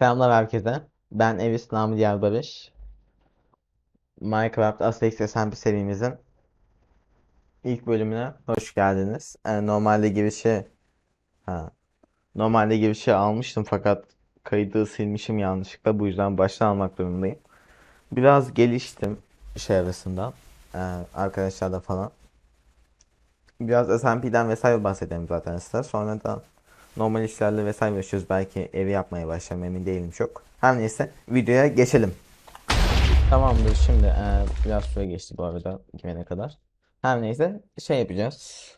Selamlar herkese. Ben Evis Namı Diğer Barış. Minecraft Asterix SMP serimizin ilk bölümüne hoş geldiniz. Ee, normalde girişi ha, normalde girişi almıştım fakat kaydı silmişim yanlışlıkla. Bu yüzden baştan almak durumundayım. Biraz geliştim şey arasında. Ee, arkadaşlarla falan. Biraz SMP'den vesaire bahsedelim zaten size. Sonra da normal işlerle vesaire yaşıyoruz. Belki evi yapmaya başlarım emin değilim çok. Her neyse videoya geçelim. Tamamdır şimdi eee, biraz süre geçti bu arada girene kadar. Her neyse şey yapacağız.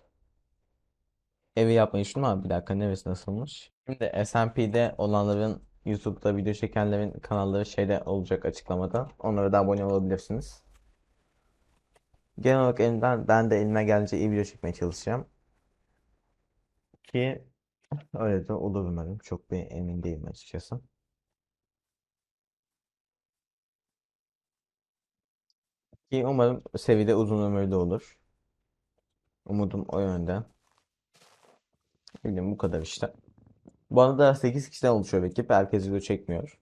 Evi yapmayı düşündüm ama bir dakika neresi nasılmış? Şimdi SMP'de olanların YouTube'da video çekenlerin kanalları şeyde olacak açıklamada. Onlara da abone olabilirsiniz. Genel olarak elimden ben de elime gelince iyi video çekmeye çalışacağım. Ki öyle de olur umarım. Çok bir emin değilim açıkçası. Ki umarım seride uzun ömürlü olur. Umudum o yönde. Bilmiyorum bu kadar işte. Bu arada 8 kişiden oluşuyor ekip. Herkes video çekmiyor.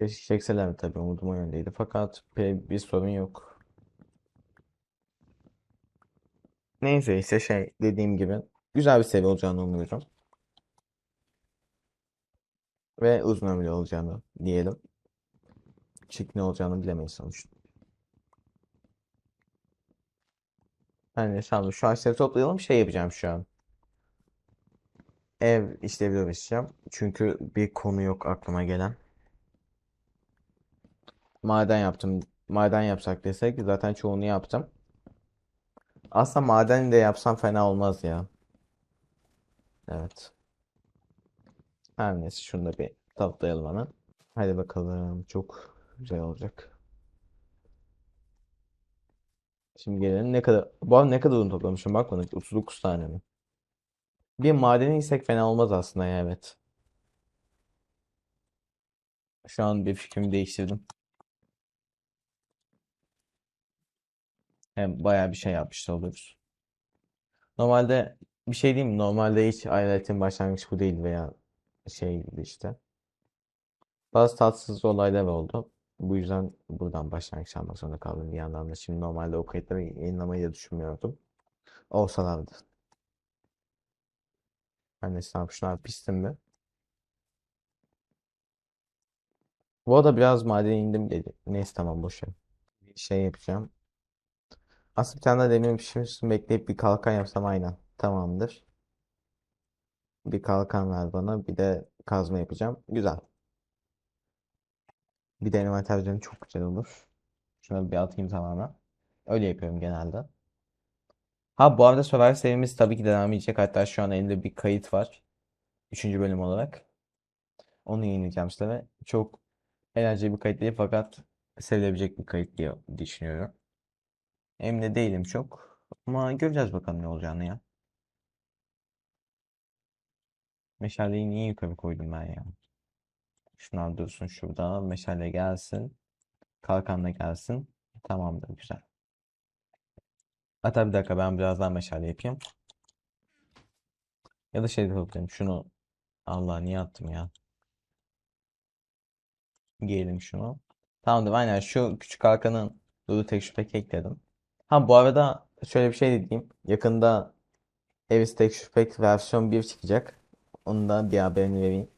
Keşke çekseler tabii umudum o yöndeydi. Fakat bir sorun yok. Neyse işte şey dediğim gibi güzel bir seviye olacağını umuyorum. Ve uzun ömürlü olacağını diyelim. Çık ne olacağını bilemeyiz sonuçta. Yani tamam şu ağaçları toplayalım şey yapacağım şu an. Ev işlevleri uğraşacağım. Çünkü bir konu yok aklıma gelen. Maden yaptım. Maden yapsak desek zaten çoğunu yaptım. Aslında maden de yapsam fena olmaz ya. Evet. Her neyse şunu da bir toplayalım hemen. Hadi bakalım. Çok güzel olacak. Şimdi gelelim ne kadar... Bu arada ne kadar un toplamışım bakmadım. 39 tane mi? Bir madeni isek fena olmaz aslında ya evet. Şu an bir fikrimi değiştirdim. Hem bayağı bir şey yapmış oluruz. Normalde bir şey diyeyim mi? Normalde hiç hayaletin başlangıç bu değil veya şey gibi işte. Bazı tatsız olaylar oldu. Bu yüzden buradan başlangıç almak zorunda kaldım bir yandan da. Şimdi normalde o kayıtları yayınlamayı da düşünmüyordum. Olsalardı. Ben de sana şunlar pistim mi? Bu arada biraz madene indim dedi. Neyse tamam boş. Bir şey yapacağım. Aslında bir tane daha demir pişirsin bekleyip bir kalkan yapsam aynen. Tamamdır. Bir kalkan ver bana. Bir de kazma yapacağım. Güzel. Bir de envanter düzeni çok güzel olur. Şuna bir atayım tamamen. Öyle yapıyorum genelde. Ha bu arada Survivor serimiz tabii ki devam edecek. Hatta şu an elimde bir kayıt var. Üçüncü bölüm olarak. Onu yayınlayacağım size ve çok eğlenceli bir kayıt değil fakat sevilebilecek bir kayıt diye düşünüyorum. Emin de değilim çok. Ama göreceğiz bakalım ne olacağını ya. Meşaleyi niye yukarı koydum ben ya? Şunlar dursun şurada. Meşale gelsin. Kalkan da gelsin. Tamamdır güzel. Hatta bir dakika ben biraz daha meşale yapayım. Ya da şey de yapayım. Şunu Allah niye attım ya? Giyelim şunu. Tamamdır aynen şu küçük kalkanın Texture Pack ekledim. Ha bu arada şöyle bir şey de diyeyim. Yakında Evis Texture Pack versiyon 1 çıkacak. Onu da bir haberini vereyim.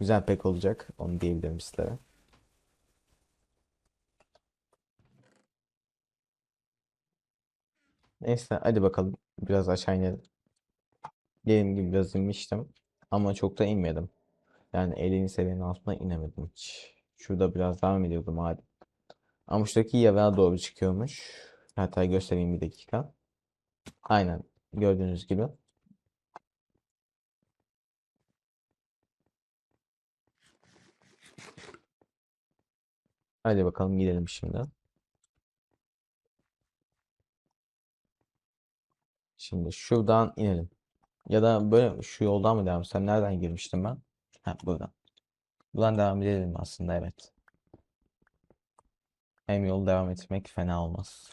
Güzel pek olacak. Onu diyebilirim sizlere. Neyse hadi bakalım. Biraz aşağı inelim. Dediğim gibi biraz inmiştim. Ama çok da inmedim. Yani 50. seviyenin altına inemedim hiç. Şurada biraz devam ediyordum hadi. Ama şuradaki yavağa doğru çıkıyormuş. Hatta göstereyim bir dakika. Aynen. Gördüğünüz gibi. Hadi bakalım gidelim şimdi. Şimdi şuradan inelim. Ya da böyle şu yoldan mı devam? Sen nereden girmiştin ben? Ha buradan. Buradan devam edelim aslında evet. Hem yolu devam etmek fena olmaz.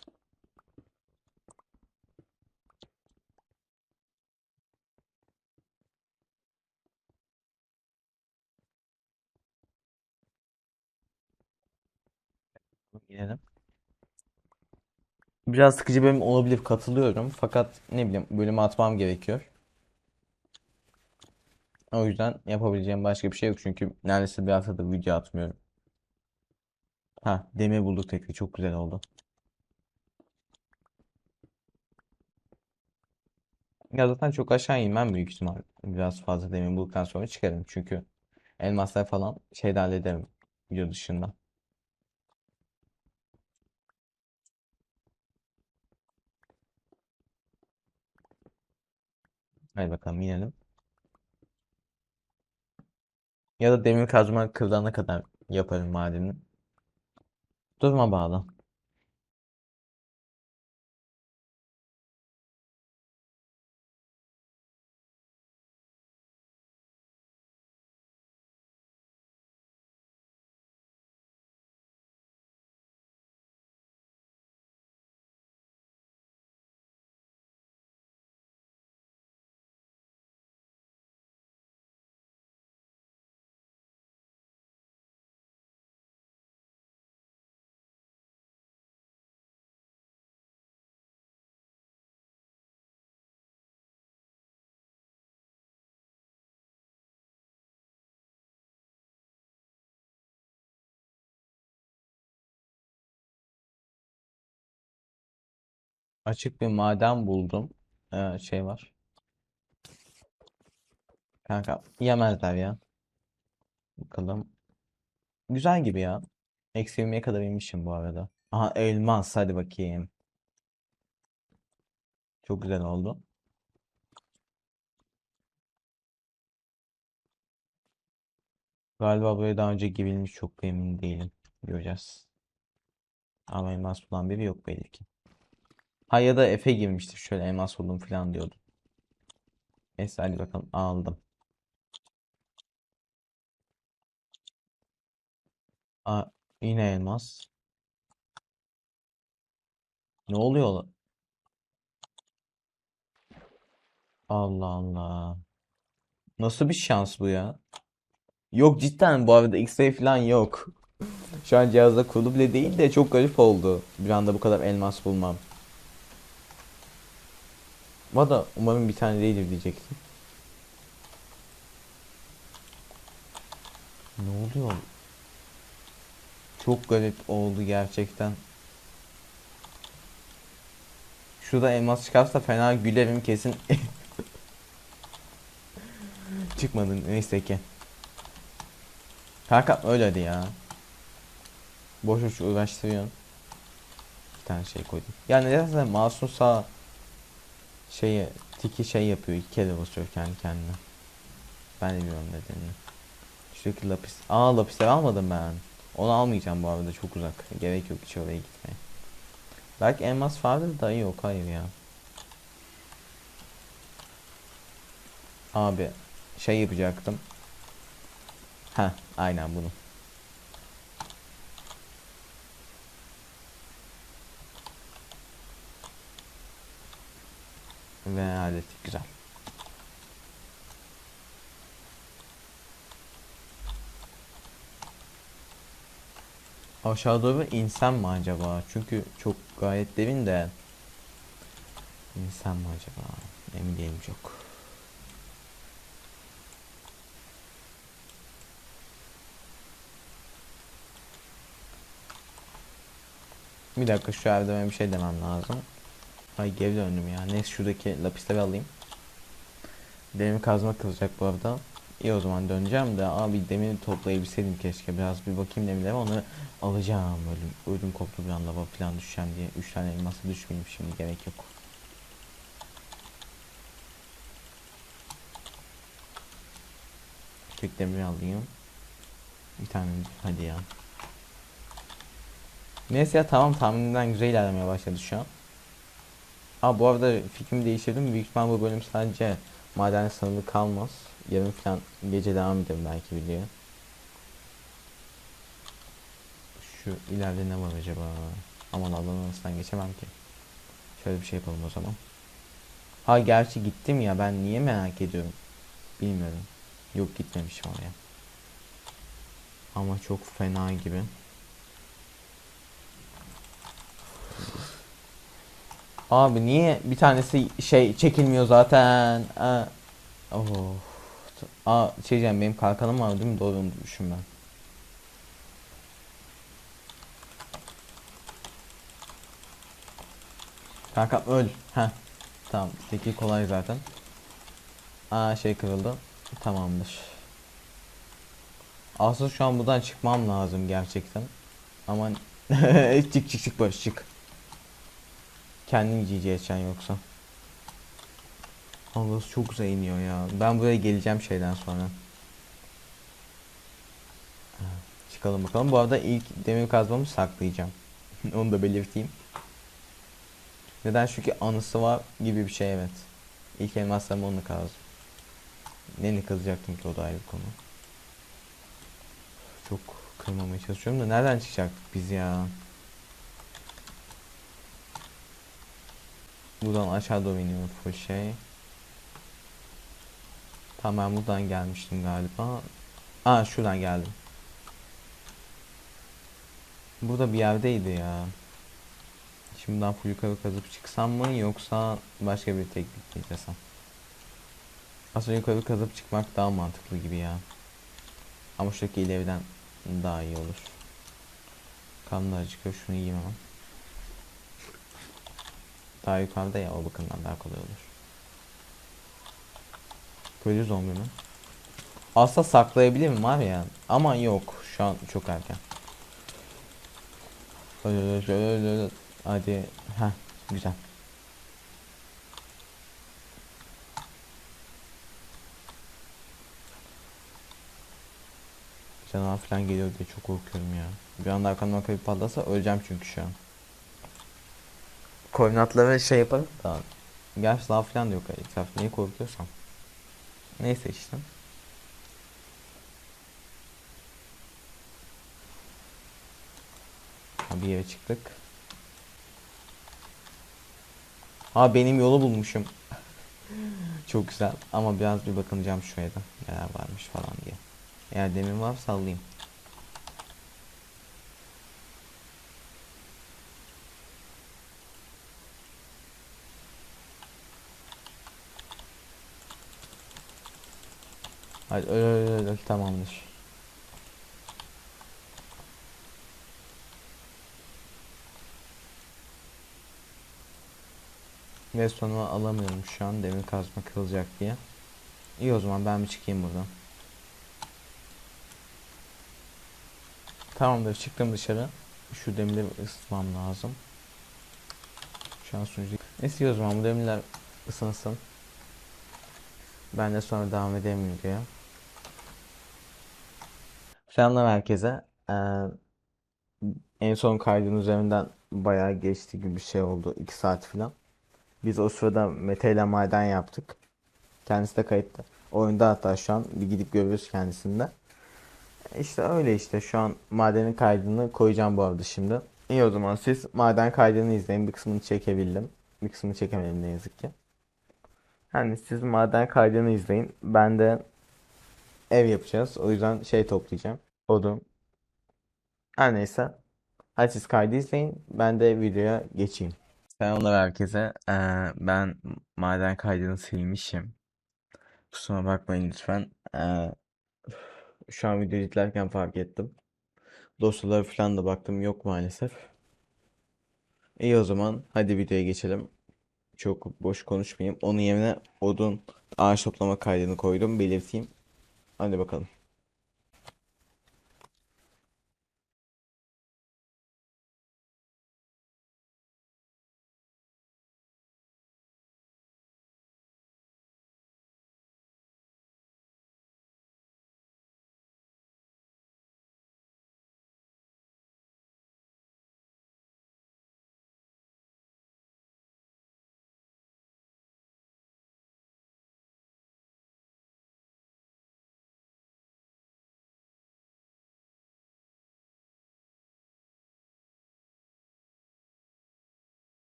Bilelim. Biraz sıkıcı bölüm olabilir katılıyorum. Fakat ne bileyim bölümü atmam gerekiyor. O yüzden yapabileceğim başka bir şey yok. Çünkü neredeyse bir haftadır video atmıyorum. Ha demir bulduk tekrar çok güzel oldu. Ya zaten çok aşağı inmem büyük ihtimal. Biraz fazla demir bulduktan sonra çıkarım. Çünkü elmaslar falan şeyde hallederim video dışında. Hadi bakalım inelim. Ya da demir kazma kırılana kadar yaparım madeni. Duruma bağlı. Açık bir maden buldum. Ee, şey var. Kanka yemezler ya. Bakalım. Güzel gibi ya. Eksi 20'ye kadar inmişim bu arada. Aha elmas hadi bakayım. Çok güzel oldu. Galiba buraya daha önce girilmiş çok emin değilim. Göreceğiz. Ama elmas bulan biri yok belli ki. Ha ya da Efe girmiştir şöyle elmas buldum falan diyordu. Neyse hadi bakalım aldım. Aa, yine elmas. Ne oluyor? Allah Allah. Nasıl bir şans bu ya? Yok cidden bu arada X-ray falan yok. Şu an cihazda kurulu bile değil de çok garip oldu. Bir anda bu kadar elmas bulmam. Valla umarım bir tane değildir diyecektim. Ne oluyor? Çok garip oldu gerçekten. Şurada elmas çıkarsa fena gülerim kesin. Çıkmadı neyse ki. Kanka öyle ya. Boş boş uğraştırıyorsun. Bir tane şey koydum. Ya nedense masum sağ şeyi tiki şey yapıyor. iki kere basıyor kendi kendine. Ben bilmiyorum nedenini. Şuradaki lapis. Aa lapisleri almadım ben. Onu almayacağım bu arada çok uzak. Gerek yok hiç oraya gitmeye. Belki elmas vardır da yok hayır ya. Abi şey yapacaktım. Ha aynen bunu. Ve hallettik güzel. Aşağı doğru insem mi acaba? Çünkü çok gayet derin de. İnsem mi acaba? Emin değilim çok. Bir dakika şu evde bir şey demem lazım. Ay geri döndüm ya. Neyse şuradaki lapisleri alayım. Demir kazma kılacak bu arada. İyi o zaman döneceğim de abi demir toplayabilseydim keşke. Biraz bir bakayım demirlere onu alacağım. Ölüm, ödüm koptu bir anda lava falan düşeceğim diye. 3 tane elmasa düşmeyeyim şimdi gerek yok. Tek demir alayım. Bir tane hadi ya. Neyse ya tamam tahminimden güzel ilerlemeye başladı şu an. Aa bu arada fikrimi değiştirdim. Büyük ihtimal bu bölüm sadece maden sınırlı kalmaz. Yarın falan gece devam ederim belki video. Şu ileride ne var acaba? Aman Allah'ın arasından geçemem ki. Şöyle bir şey yapalım o zaman. Ha gerçi gittim ya ben niye merak ediyorum. Bilmiyorum. Yok gitmemişim oraya. Ama çok fena gibi. Abi niye bir tanesi şey çekilmiyor zaten? Aa, of. Aa şey benim kalkanım var değil mi? Doğru unutmuşum ben. Kankam öl. Heh. Tamam. Teki kolay zaten. Aa şey kırıldı. Tamamdır. Aslında şu an buradan çıkmam lazım gerçekten. Ama çık çık çık Barış çık. Kendin GG yoksa. Allah'ım çok güzel iniyor ya. Ben buraya geleceğim şeyden sonra. Çıkalım bakalım. Bu arada ilk demir kazmamı saklayacağım. Onu da belirteyim. Neden? Çünkü anısı var gibi bir şey evet. İlk elmaslarımı onunla kazdım. Neni kazacaktım ki o da ayrı bir konu. Çok kırmamaya çalışıyorum da nereden çıkacaktık biz ya? Buradan aşağı doğru iniyor full şey. Tamam buradan gelmiştim galiba. Aa şuradan geldim. Burada bir yerdeydi ya. Şimdiden full yukarı kazıp çıksam mı yoksa başka bir teknik mi? Aslında yukarı kazıp çıkmak daha mantıklı gibi ya. Ama şuradaki ileriden daha iyi olur. Kanlı acıkıyor şunu yiyeyim hemen. Daha yukarıda ya o bakımdan daha kolay olur. Köylü zombi mi? Aslında saklayabilirim var ya ama yok şu an çok erken. Hadi ha güzel. Canavar falan geliyor diye çok korkuyorum ya. Bir anda arkamdan kayıp patlasa öleceğim çünkü şu an. Koordinatları şey yaparım da. Gerçi daha falan da yok etrafta. Niye korkuyorsam. Neyse işte. Bir yere çıktık. Ha benim yolu bulmuşum. Çok güzel ama biraz bir bakınacağım şuraya da neler varmış falan diye. Eğer demir var sallayayım. Öl öl öl, öl tamamdır. Ve sonra alamıyorum şu an demir kazma kırılacak diye. İyi o zaman ben bir çıkayım buradan. Tamamdır çıktım dışarı. Şu demirleri ısıtmam lazım. Şu an sunucu. Neyse iyi o zaman bu demirler ısınsın. Ben de sonra devam edeyim videoya. Selamlar herkese. Ee, en son kaydın üzerinden bayağı geçti gibi bir şey oldu. 2 saat falan. Biz o sırada Mete ile maden yaptık. Kendisi de kayıtta. Oyunda hatta şu an bir gidip görüyoruz kendisinde. İşte öyle işte şu an madenin kaydını koyacağım bu arada şimdi. İyi o zaman siz maden kaydını izleyin. Bir kısmını çekebildim. Bir kısmını çekemedim ne yazık ki. Hani siz maden kaydını izleyin. Ben de ev yapacağız. O yüzden şey toplayacağım. Odun. Her neyse. Hadi siz kaydı izleyin. Ben de videoya geçeyim. Selamlar herkese. Ee, ben maden kaydını silmişim. Kusura bakmayın lütfen. Ee, şu an video editlerken fark ettim. Dosyalara falan da baktım. Yok maalesef. İyi o zaman. Hadi videoya geçelim. Çok boş konuşmayayım. Onun yerine odun ağaç toplama kaydını koydum. Belirteyim. Hadi bakalım.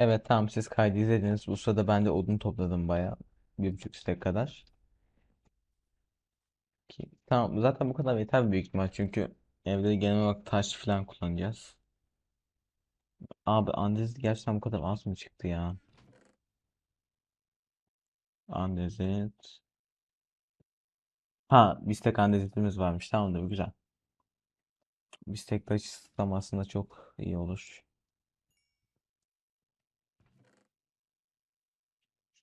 Evet tamam siz kaydı izlediniz. Bu sırada ben de odun topladım bayağı. Bir buçuk stek kadar. Ki, tamam zaten bu kadar yeter büyük ihtimal. Çünkü evde genel olarak taş falan kullanacağız. Abi andezit gerçekten bu kadar az mı çıktı ya? Andezit. Ha bir stek andezitimiz varmış. Tamamdır güzel. Bir stek taş ısıtmam aslında çok iyi olur.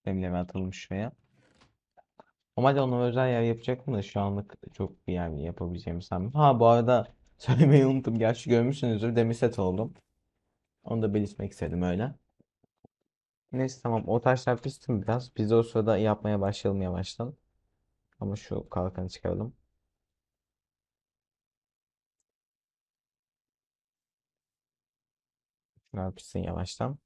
Demleme atalım şuraya. Normalde ona özel yer yapacaktım da şu anlık çok bir yer yapabileceğimi sanmıyorum. Ha bu arada söylemeyi unuttum. Gerçi görmüşsünüzdür. Demir set oldum. Onu da belirtmek istedim öyle. Neyse tamam. O taşlar pişsin biraz. Biz de o sırada yapmaya başlayalım yavaştan. Ama şu kalkanı çıkaralım. Şunlar pişsin yavaştan.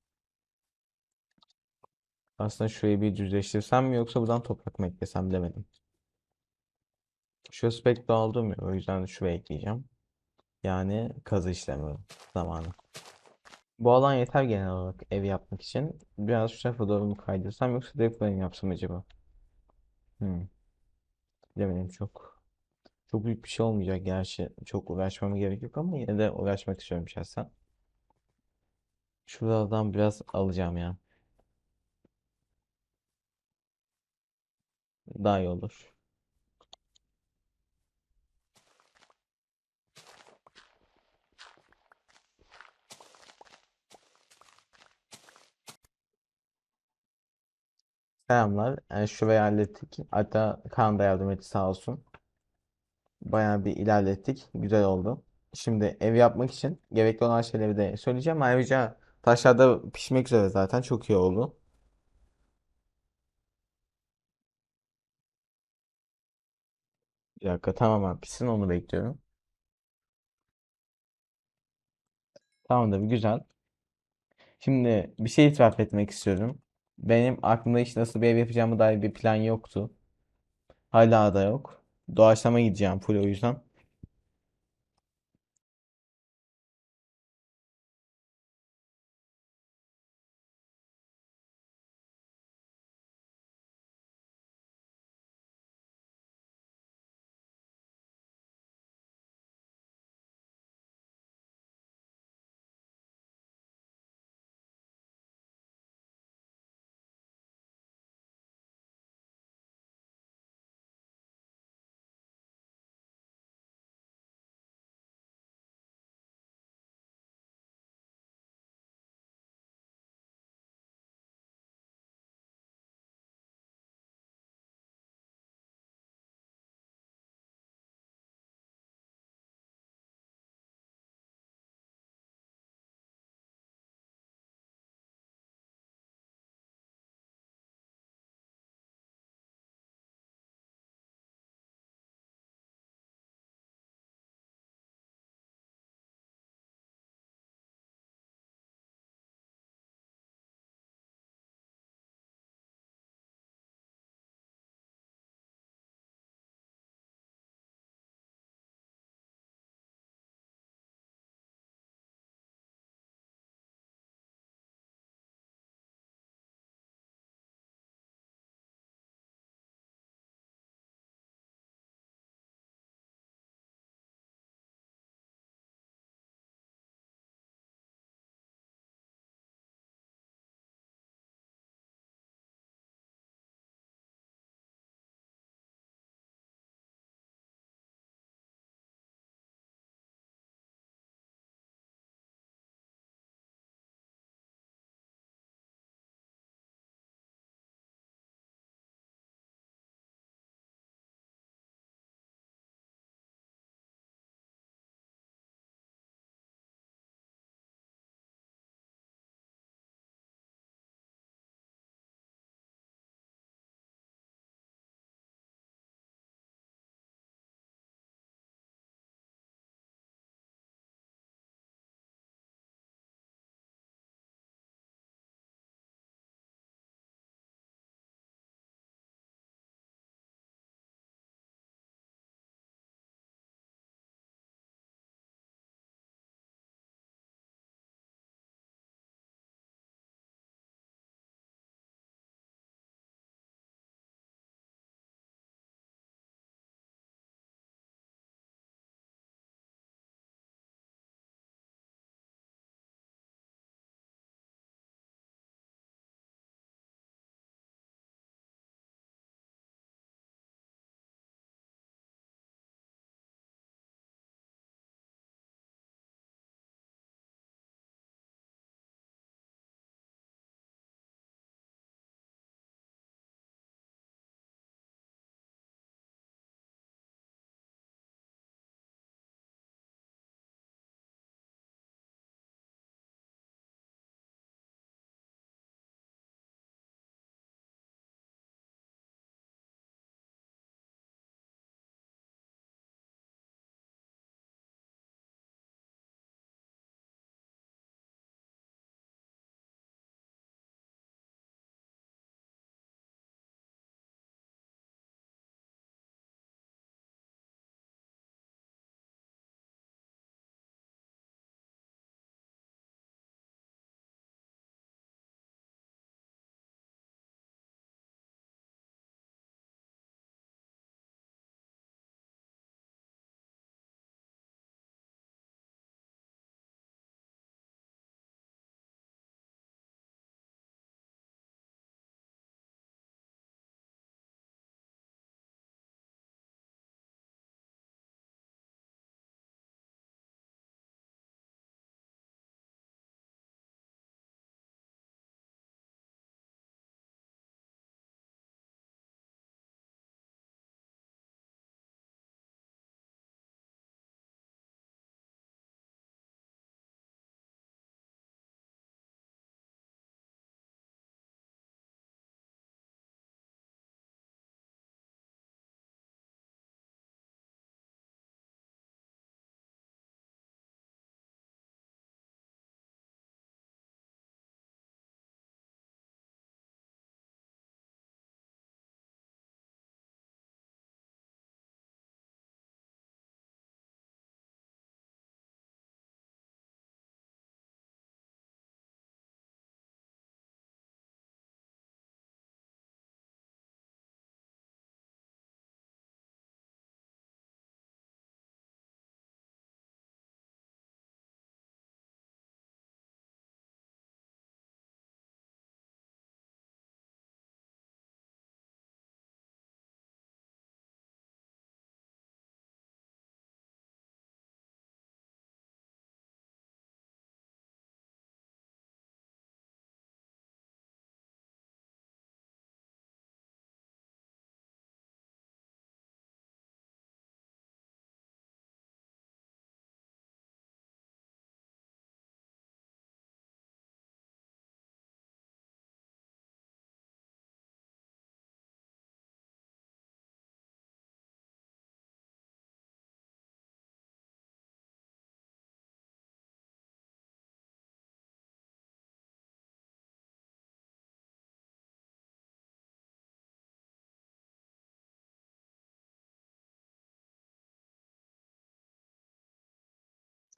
Aslında şurayı bir düzleştirsem mi yoksa buradan toprak mı eklesem bilemedim. Şu pek dağılmıyor. O yüzden şuraya ekleyeceğim. Yani kazı işlemi zamanı. Bu alan yeter genel olarak ev yapmak için. Biraz şu tarafa doğru mu kaydırsam yoksa direkt mi yapsam acaba? Hmm. Bilemedim çok. Çok büyük bir şey olmayacak gerçi. Çok uğraşmama gerek yok ama yine de uğraşmak istiyorum şahsen. Şuradan biraz alacağım ya. Daha iyi olur. Selamlar. Yani şurayı hallettik. Hatta Kaan da yardım etti sağ olsun. Bayağı bir ilerlettik. Güzel oldu. Şimdi ev yapmak için gerekli olan şeyleri de söyleyeceğim. Ayrıca taşlar da pişmek üzere zaten. Çok iyi oldu. Bir dakika tamamen pişsin onu bekliyorum. Tamamdır güzel. Şimdi bir şey itiraf etmek istiyorum. Benim aklımda hiç nasıl bir ev yapacağımı dair bir plan yoktu. Hala da yok. Doğaçlama gideceğim full o yüzden.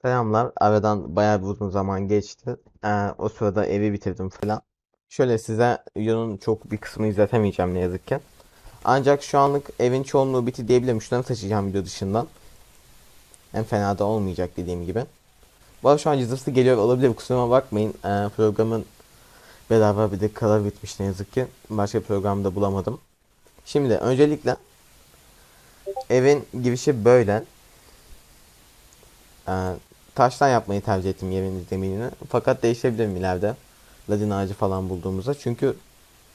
Selamlar. Aradan bayağı bir uzun zaman geçti. Ee, o sırada evi bitirdim falan. Şöyle size videonun çok bir kısmını izletemeyeceğim ne yazık ki. Ancak şu anlık evin çoğunluğu bitti diyebilirim. Şunları taşıyacağım video dışından. En fena da olmayacak dediğim gibi. Bu arada şu an cızırtısı geliyor olabilir. Kusuruma bakmayın. Ee, programın bedava bir de karar bitmiş ne yazık ki. Başka programda bulamadım. Şimdi öncelikle evin girişi böyle. Ee, taştan yapmayı tercih ettim evin zeminini. Fakat değiştirebilirim ileride. Ladin ağacı falan bulduğumuzda. Çünkü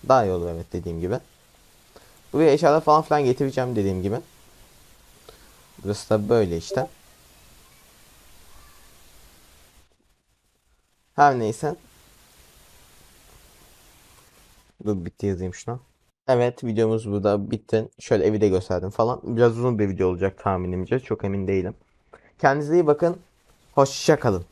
daha iyi olur evet dediğim gibi. Buraya eşyalar falan filan getireceğim dediğim gibi. Burası da böyle işte. Her neyse. Dur bitti yazayım şuna. Evet videomuz burada bitti. Şöyle evi de gösterdim falan. Biraz uzun bir video olacak tahminimce. Çok emin değilim. Kendinize iyi bakın. Hoşça kalın.